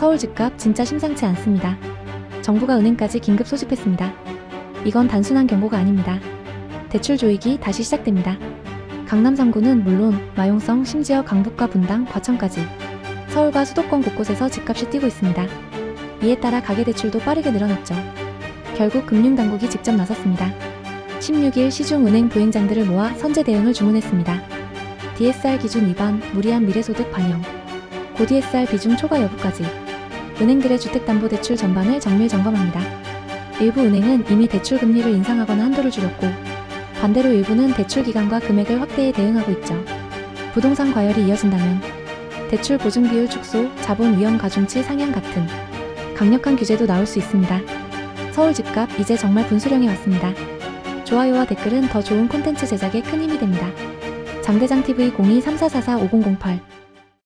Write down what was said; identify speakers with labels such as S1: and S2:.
S1: 서울 집값 진짜 심상치 않습니다. 정부가 은행까지 긴급 소집했습니다. 이건 단순한 경고가 아닙니다. 대출 조익이 다시 시작됩니다. 강남 3구는 물론 마용성 심지어 강북과 분당, 과천까지 서울과 수도권 곳곳에서 집값이 뛰고 있습니다. 이에 따라 가계대출도 빠르게 늘어났죠. 결국 금융당국이 직접 나섰습니다. 16일 시중은행 부행장들을 모아 선제 대응을 주문했습니다. DSR 기준 위반, 무리한 미래소득 반영, 고 DSR 비중 초과 여부까지 은행들의 주택담보대출 전반을 정밀 점검합니다. 일부 은행은 이미 대출 금리를 인상하거나 한도를 줄였고 반대로 일부는 대출 기간과 금액을 확대해 대응하고 있죠. 부동산 과열이 이어진다면 대출 보증 비율 축소, 자본 위험 가중치 상향 같은 강력한 규제도 나올 수 있습니다. 서울 집값 이제 정말 분수령이 왔습니다. 좋아요와 댓글은 더 좋은 콘텐츠 제작에 큰 힘이 됩니다. 장대장 TV 0234445008